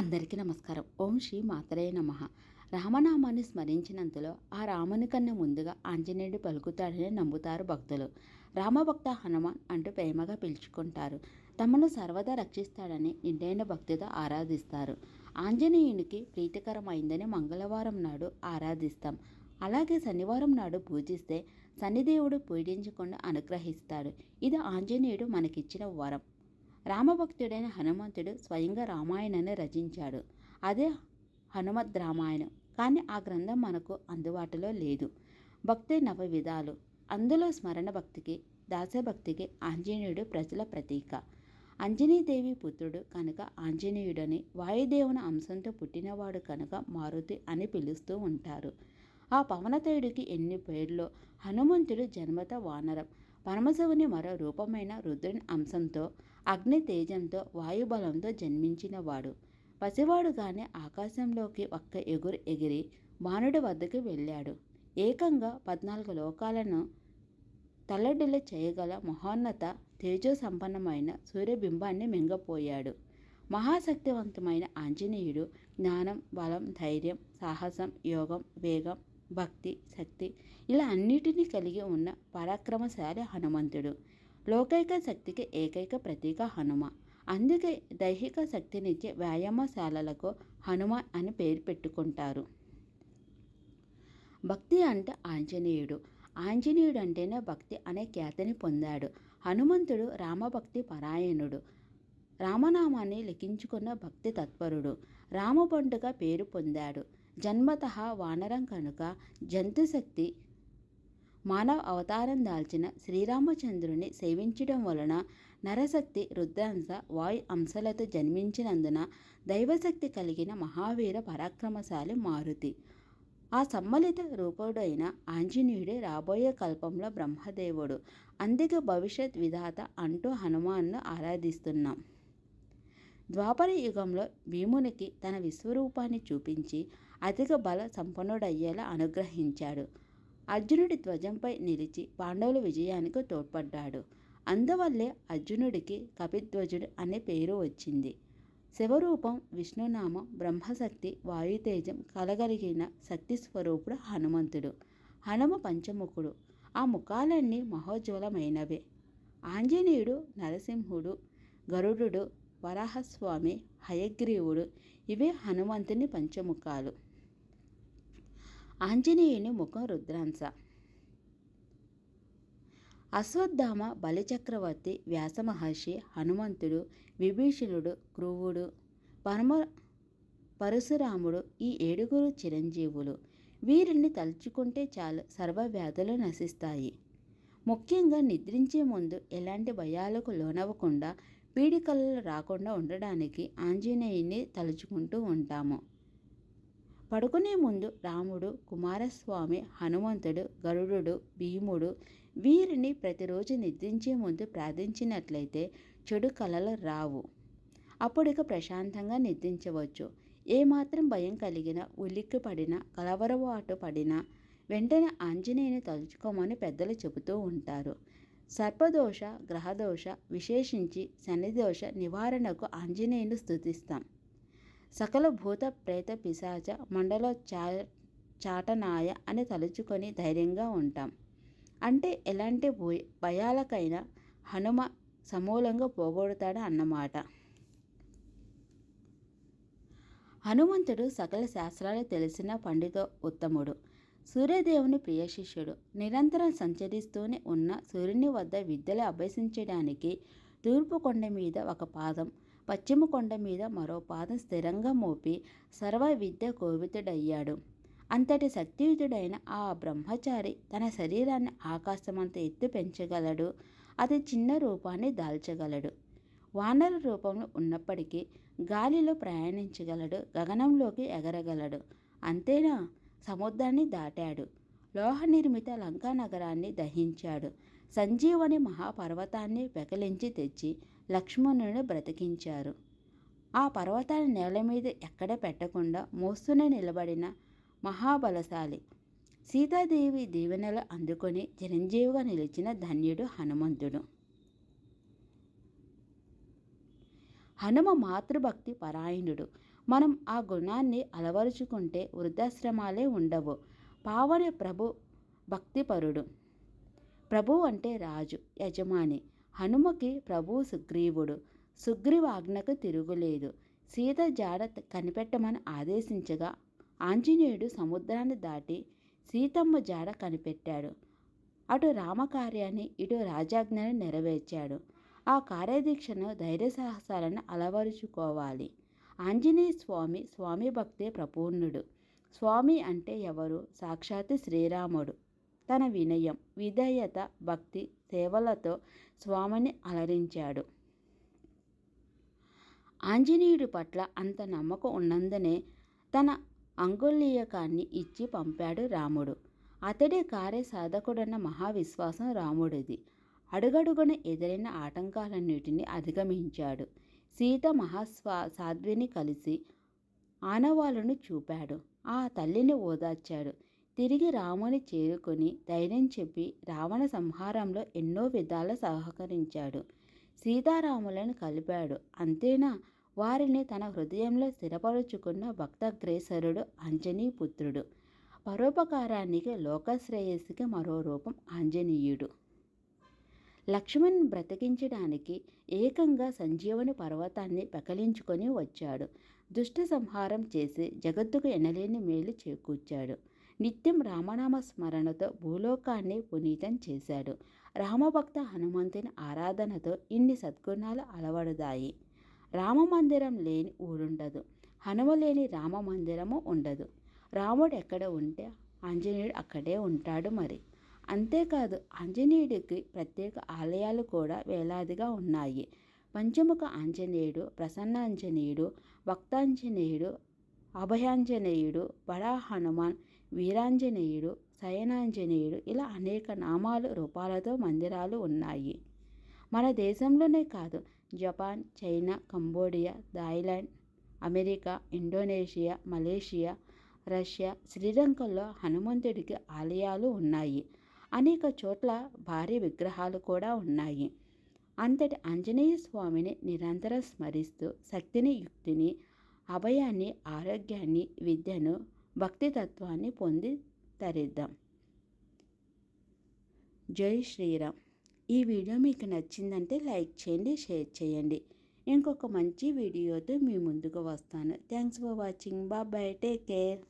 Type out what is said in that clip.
అందరికీ నమస్కారం. ఓం శ్రీ మాతరే నమ. రామనామాన్ని స్మరించినంతలో ఆ రాముని కన్నా ముందుగా ఆంజనేయుడు పలుకుతాడని నమ్ముతారు భక్తులు. రామభక్త హనుమాన్ అంటూ ప్రేమగా పిలుచుకుంటారు. తమను సర్వదా రక్షిస్తాడని నిండైన భక్తితో ఆరాధిస్తారు. ఆంజనేయునికి ప్రీతికరమైందని మంగళవారం నాడు ఆరాధిస్తాం. అలాగే శనివారం నాడు పూజిస్తే శనిదేవుడు పీడించకుండా అనుగ్రహిస్తాడు. ఇది ఆంజనేయుడు మనకిచ్చిన వరం. రామభక్తుడైన హనుమంతుడు స్వయంగా రామాయణాన్ని రచించాడు. అదే హనుమద్ రామాయణం. కానీ ఆ గ్రంథం మనకు అందుబాటులో లేదు. భక్తి నవ విధాలు. అందులో స్మరణ భక్తికి దాసభక్తికి ఆంజనేయుడు ప్రజల ప్రతీక. అంజనీదేవి పుత్రుడు కనుక ఆంజనేయుడని వాయుదేవుని అంశంతో పుట్టినవాడు కనుక మారుతి అని పిలుస్తూ ఉంటారు. ఆ పవనతయుడికి ఎన్ని పేర్లో హనుమంతుడు జన్మత వానరం. పరమశివుని మరో రూపమైన రుద్రుని అంశంతో అగ్ని తేజంతో వాయుబలంతో జన్మించినవాడు. పసివాడుగానే ఆకాశంలోకి ఒక్క ఎగురు ఎగిరి మానుడి వద్దకు వెళ్ళాడు. ఏకంగా పద్నాలుగు లోకాలను తల్లడిల్ల చేయగల మహోన్నత తేజో సంపన్నమైన సూర్యబింబాన్ని మింగపోయాడు. మహాశక్తివంతమైన ఆంజనేయుడు జ్ఞానం బలం ధైర్యం సాహసం యోగం వేగం భక్తి శక్తి ఇలా అన్నిటినీ కలిగి ఉన్న పరాక్రమశాలి హనుమంతుడు. లోకైక శక్తికి ఏకైక ప్రతీక హనుమ. అందుకే దైహిక శక్తినిచ్చే వ్యాయామశాలలకు హనుమ అని పేరు పెట్టుకుంటారు. భక్తి అంటే ఆంజనేయుడు. ఆంజనేయుడు అంటేనే భక్తి అనే ఖ్యాతిని పొందాడు. హనుమంతుడు రామభక్తి పరాయణుడు. రామనామాన్ని లిఖించుకున్న భక్తి తత్పరుడు. రామబంటుగా పేరు పొందాడు. జన్మత వానరం కనుక జంతుశక్తి మానవ అవతారం దాల్చిన శ్రీరామచంద్రుని సేవించడం వలన నరశక్తి రుద్రాంశ వాయు అంశాలతో జన్మించినందున దైవశక్తి కలిగిన మహావీర పరాక్రమశాలి మారుతి. ఆ సమ్మలిత రూపుడైన ఆంజనేయుడే రాబోయే కల్పంలో బ్రహ్మదేవుడు. అందుకే భవిష్యత్ విధాత అంటూ హనుమాన్ను ఆరాధిస్తున్నాం. ద్వాపర యుగంలో భీమునికి తన విశ్వరూపాన్ని చూపించి అధిక బల సంపన్నుడయ్యేలా అనుగ్రహించాడు. అర్జునుడి ధ్వజంపై నిలిచి పాండవుల విజయానికి తోడ్పడ్డాడు. అందువల్లే అర్జునుడికి కపిధ్వజుడు అనే పేరు వచ్చింది. శివరూపం విష్ణునామం బ్రహ్మశక్తి వాయుతేజం కలగలిగిన శక్తి స్వరూపుడు హనుమంతుడు. హనుమ పంచముఖుడు. ఆ ముఖాలన్నీ మహోజ్వలమైనవే. ఆంజనేయుడు నరసింహుడు గరుడు వరాహస్వామి హయగ్రీవుడు ఇవే హనుమంతుని పంచముఖాలు. ఆంజనేయుని ముఖం రుద్రాంశ. అశ్వత్థామ బలిచక్రవర్తి వ్యాసమహర్షి హనుమంతుడు విభీషణుడు క్రూవుడు పరమ పరశురాముడు ఈ ఏడుగురు చిరంజీవులు. వీరిని తలుచుకుంటే చాలు సర్వవ్యాధులు నశిస్తాయి. ముఖ్యంగా నిద్రించే ముందు ఎలాంటి భయాలకు లోనవ్వకుండా పీడికలలు రాకుండా ఉండడానికి ఆంజనేయుని తలుచుకుంటూ ఉంటాము. పడుకునే ముందు రాముడు కుమారస్వామి హనుమంతుడు గరుడు భీముడు వీరిని ప్రతిరోజు నిద్రించే ముందు ప్రార్థించినట్లయితే చెడు కలలు రావు. అప్పుడిక ప్రశాంతంగా నిద్రించవచ్చు. ఏమాత్రం భయం కలిగిన ఉలిక్కి పడిన కలవరవాటు పడిన వెంటనే ఆంజనేయుని తలుచుకోమని పెద్దలు చెబుతూ ఉంటారు. సర్పదోష గ్రహదోష విశేషించి శనిదోష నివారణకు ఆంజనేయుని స్థుతిస్తాం. సకల భూత ప్రేత పిశాచ మండల చా చాటనాయ అని తలుచుకొని ధైర్యంగా ఉంటాం. అంటే ఎలాంటి భయాలకైనా హనుమ సమూలంగా పోగొడతాడు అన్నమాట. హనుమంతుడు సకల శాస్త్రాలు తెలిసిన పండిత ఉత్తముడు. సూర్యదేవుని ప్రియ శిష్యుడు. నిరంతరం సంచరిస్తూనే ఉన్న సూర్యుని వద్ద విద్యలు అభ్యసించడానికి తూర్పు కొండ మీద ఒక పాదం పశ్చిమ కొండ మీద మరో పాదం స్థిరంగా మోపి సర్వ విద్య కోవితుడయ్యాడు అంతటి శక్తియుతుడైన ఆ బ్రహ్మచారి తన శరీరాన్ని ఆకాశమంత ఎత్తు పెంచగలడు. అతి చిన్న రూపాన్ని దాల్చగలడు. వానర రూపంలో ఉన్నప్పటికీ గాలిలో ప్రయాణించగలడు. గగనంలోకి ఎగరగలడు. అంతేనా? సముద్రాన్ని దాటాడు. లోహ నిర్మిత లంకా నగరాన్ని దహించాడు. సంజీవని మహాపర్వతాన్ని పెకలించి తెచ్చి లక్ష్మణుని బ్రతికించారు. ఆ పర్వతాన్ని నేల మీద ఎక్కడ పెట్టకుండా మోస్తూనే నిలబడిన మహాబలశాలి. సీతాదేవి దీవెనలు అందుకొని చిరంజీవిగా నిలిచిన ధన్యుడు హనుమంతుడు. హనుమ మాతృభక్తి పరాయణుడు. మనం ఆ గుణాన్ని అలవరుచుకుంటే వృద్ధాశ్రమాలే ఉండవు. పావని ప్రభు భక్తిపరుడు. ప్రభు అంటే రాజు యజమాని. హనుమకి ప్రభు సుగ్రీవుడు. సుగ్రీవాజ్ఞకు తిరుగులేదు. సీత జాడ కనిపెట్టమని ఆదేశించగా ఆంజనేయుడు సముద్రాన్ని దాటి సీతమ్మ జాడ కనిపెట్టాడు. అటు రామకార్యాన్ని ఇటు రాజాజ్ఞని నెరవేర్చాడు. ఆ కార్యదీక్షను ధైర్య సాహసాలను అలవరుచుకోవాలి. ఆంజనేయ స్వామి స్వామి భక్తే ప్రపూర్ణుడు స్వామి అంటే ఎవరు? సాక్షాత్ శ్రీరాముడు. తన వినయం విధేయత భక్తి సేవలతో స్వామిని అలరించాడు. ఆంజనేయుడి పట్ల అంత నమ్మకం ఉన్నందునే తన అంగుళీయకాన్ని ఇచ్చి పంపాడు రాముడు. అతడే కార్యసాధకుడన్న మహావిశ్వాసం రాముడిది. అడుగడుగున ఎదురైన ఆటంకాలన్నిటిని అధిగమించాడు. సీత మహాస్వా సాధ్విని కలిసి ఆనవాళ్ళను చూపాడు. ఆ తల్లిని ఓదార్చాడు. తిరిగి రాముని చేరుకొని ధైర్యం చెప్పి రావణ సంహారంలో ఎన్నో విధాల సహకరించాడు. సీతారాములను కలిపాడు. అంతేనా? వారిని తన హృదయంలో స్థిరపరుచుకున్న భక్తగ్రేసరుడు అంజనీపుత్రుడు. పరోపకారానికి లోకశ్రేయస్సుకి మరో రూపం ఆంజనేయుడు. లక్ష్మణ్ బ్రతికించడానికి ఏకంగా సంజీవని పర్వతాన్ని పెకలించుకొని వచ్చాడు. దుష్ట సంహారం చేసి జగత్తుకు ఎనలేని మేలు చేకూర్చాడు. నిత్యం రామనామ స్మరణతో భూలోకాన్ని పునీతం చేశాడు. రామభక్త హనుమంతుని ఆరాధనతో ఇన్ని సద్గుణాలు అలవడదాయి రామమందిరం లేని ఊరుండదు. హనుమ లేని రామ మందిరము ఉండదు. రాముడు ఎక్కడ ఉంటే ఆంజనేయుడు అక్కడే ఉంటాడు మరి. అంతేకాదు ఆంజనేయుడికి ప్రత్యేక ఆలయాలు కూడా వేలాదిగా ఉన్నాయి. పంచముఖ ఆంజనేయుడు ప్రసన్నాంజనేయుడు భక్తాంజనేయుడు అభయాంజనేయుడు బడా హనుమాన్ వీరాంజనేయుడు శయనాంజనేయుడు ఇలా అనేక నామాలు రూపాలతో మందిరాలు ఉన్నాయి. మన దేశంలోనే కాదు Japan China Cambodia Thailand America Indonesia Malaysia Russia శ్రీలంకలో హనుమంతుడికి ఆలయాలు ఉన్నాయి. అనేక చోట్ల భారీ విగ్రహాలు కూడా ఉన్నాయి. అంతటి ఆంజనేయ స్వామిని నిరంతరం స్మరిస్తూ శక్తిని యుక్తిని అభయాన్ని ఆరోగ్యాన్ని విద్యను భక్తితత్వాన్ని పొంది తరిద్దాం. జై శ్రీరామ్. ఈ వీడియో మీకు నచ్చిందంటే లైక్ చేయండి షేర్ చేయండి. ఇంకొక మంచి వీడియోతో మీ ముందుకు వస్తాను. Thanks for watching. Bye bye take care.